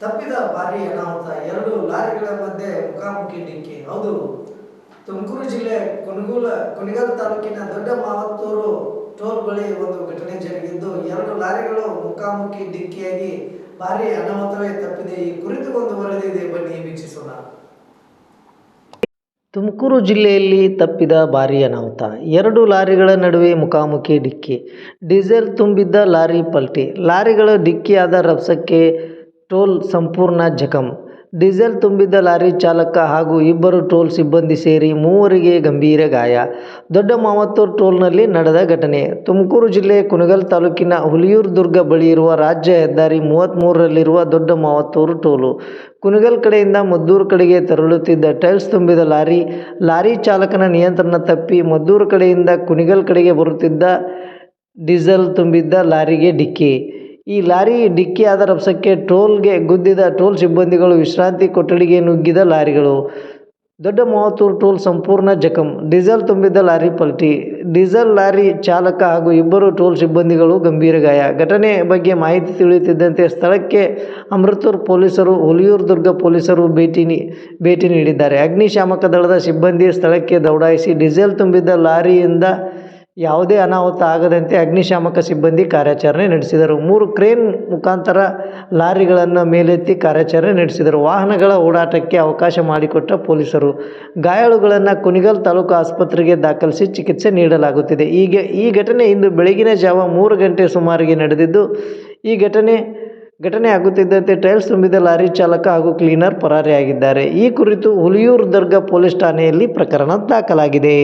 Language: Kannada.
ತಪ್ಪಿದ ಭಾರಿ ಅನಾಹುತ ಎರಡು ಲಾರಿಗಳ ಮಧ್ಯೆ ಮುಖಾಮುಖಿ ಡಿಕ್ಕಿ. ಹೌದು. ತುಮಕೂರು ಜಿಲ್ಲೆ ಕೊನಗೂಲ, ಕೊನಗಲ್ ತಾಲೂಕಿನ ದೊಡ್ಡ ಮಾವತ್ತೂರು ಟೋಲ್ ಬಳಿ ಒಂದು ಘಟನೆ ಜರುಗಿದ್ದು, ಎರಡು ಲಾರಿಗಳು ಮುಖಾಮುಖಿ ಡಿಕ್ಕಿಯಾಗಿ ಭಾರಿ ಅನಾಹುತವೇ ತಪ್ಪಿದೆ. ಈ ಕುರಿತು ಒಂದು ವರದಿ ಇದೆ. ಬನ್ನಿ, ವೀಕ್ಷಿಸೋಣ. ತುಮಕೂರು ಜಿಲ್ಲೆಯಲ್ಲಿ ತಪ್ಪಿದ ಭಾರೀ ಅನಾಹುತ. ಎರಡು ಲಾರಿಗಳ ನಡುವೆ ಮುಖಾಮುಖಿ ಡಿಕ್ಕಿ. ಡೀಸೆಲ್ ತುಂಬಿದ್ದ ಲಾರಿ ಪಲ್ಟಿ. ಲಾರಿಗಳ ಡಿಕ್ಕಿಯಾದ ರಭಸಕ್ಕೆ ಟೋಲ್ ಸಂಪೂರ್ಣ ಜಖಂ. ಡೀಸೆಲ್ ತುಂಬಿದ್ದ ಲಾರಿ ಚಾಲಕ ಹಾಗೂ ಇಬ್ಬರು ಟೋಲ್ ಸಿಬ್ಬಂದಿ ಸೇರಿ ಮೂವರಿಗೆ ಗಂಭೀರ ಗಾಯ. ದೊಡ್ಡ ಮಾವತ್ತೂರು ಟೋಲ್ನಲ್ಲಿ ನಡೆದ ಘಟನೆ. ತುಮಕೂರು ಜಿಲ್ಲೆ ಕುಣಗಲ್ ತಾಲೂಕಿನ ಹುಲಿಯೂರು ದುರ್ಗ ಬಳಿ ಇರುವ ರಾಜ್ಯ ಹೆದ್ದಾರಿ ಮೂವತ್ತ್ಮೂರರಲ್ಲಿರುವ ದೊಡ್ಡ ಮಾವತ್ತೂರು ಟೋಲು. ಕುಣಗಲ್ ಕಡೆಯಿಂದ ಮದ್ದೂರು ಕಡೆಗೆ ತೆರಳುತ್ತಿದ್ದ ಟೈಲ್ಸ್ ತುಂಬಿದ ಲಾರಿ ಲಾರಿ ಚಾಲಕನ ನಿಯಂತ್ರಣ ತಪ್ಪಿ ಮದ್ದೂರು ಕಡೆಯಿಂದ ಕುಣಿಗಲ್ ಕಡೆಗೆ ಬರುತ್ತಿದ್ದ ಡೀಸೆಲ್ ತುಂಬಿದ್ದ ಲಾರಿಗೆ ಡಿಕ್ಕಿ. ಈ ಲಾರಿ ಡಿಕ್ಕಿಯಾದ ರಭಸಕ್ಕೆ ಟೋಲ್ಗೆ ಗುದ್ದಿದ ಟೋಲ್ ಸಿಬ್ಬಂದಿಗಳು ವಿಶ್ರಾಂತಿ ಕೊಠಡಿಗೆ ನುಗ್ಗಿದ ಲಾರಿಗಳು. ದೊಡ್ಡ ಮಾವತ್ತೂರು ಟೋಲ್ ಸಂಪೂರ್ಣ ಜಖಂ. ಡೀಸೆಲ್ ತುಂಬಿದ್ದ ಲಾರಿ ಪಲ್ಟಿ. ಡೀಸೆಲ್ ಲಾರಿ ಚಾಲಕ ಹಾಗೂ ಇಬ್ಬರು ಟೋಲ್ ಸಿಬ್ಬಂದಿಗಳು ಗಂಭೀರ ಗಾಯ. ಘಟನೆ ಬಗ್ಗೆ ಮಾಹಿತಿ ತಿಳಿಯುತ್ತಿದ್ದಂತೆ ಸ್ಥಳಕ್ಕೆ ಅಮೃತೂರು ಪೊಲೀಸರು ಹುಲಿಯೂರು ದುರ್ಗ ಪೊಲೀಸರು ಭೇಟಿ ಭೇಟಿ ನೀಡಿದ್ದಾರೆ. ಅಗ್ನಿಶಾಮಕ ದಳದ ಸಿಬ್ಬಂದಿ ಸ್ಥಳಕ್ಕೆ ದೌಡಾಯಿಸಿ ಡೀಸೆಲ್ ತುಂಬಿದ್ದ ಲಾರಿಯಿಂದ ಯಾವುದೇ ಅನಾಹುತ ಆಗದಂತೆ ಅಗ್ನಿಶಾಮಕ ಸಿಬ್ಬಂದಿ ಕಾರ್ಯಾಚರಣೆ ನಡೆಸಿದರು. ಮೂರು ಕ್ರೇನ್ ಮುಖಾಂತರ ಲಾರಿಗಳನ್ನು ಮೇಲೆತ್ತಿ ಕಾರ್ಯಾಚರಣೆ ನಡೆಸಿದರು. ವಾಹನಗಳ ಓಡಾಟಕ್ಕೆ ಅವಕಾಶ ಮಾಡಿಕೊಟ್ಟ ಪೊಲೀಸರು. ಗಾಯಾಳುಗಳನ್ನು ಕುಣಿಗಲ್ ತಾಲೂಕು ಆಸ್ಪತ್ರೆಗೆ ದಾಖಲಿಸಿ ಚಿಕಿತ್ಸೆ ನೀಡಲಾಗುತ್ತಿದೆ. ಈಗ ಈ ಘಟನೆ ಇಂದು ಬೆಳಗಿನ ಜಾವ ಮೂರು ಗಂಟೆ ಸುಮಾರಿಗೆ ನಡೆದಿದ್ದು, ಈ ಘಟನೆ ಘಟನೆ ಆಗುತ್ತಿದ್ದಂತೆ ಟೈಲ್ಸ್ ತುಂಬಿದ ಲಾರಿ ಚಾಲಕ ಹಾಗೂ ಕ್ಲೀನರ್ ಪರಾರಿಯಾಗಿದ್ದಾರೆ. ಈ ಕುರಿತು ಹುಲಿಯೂರು ದರ್ಗಾ ಪೊಲೀಸ್ ಠಾಣೆಯಲ್ಲಿ ಪ್ರಕರಣ ದಾಖಲಾಗಿದೆ.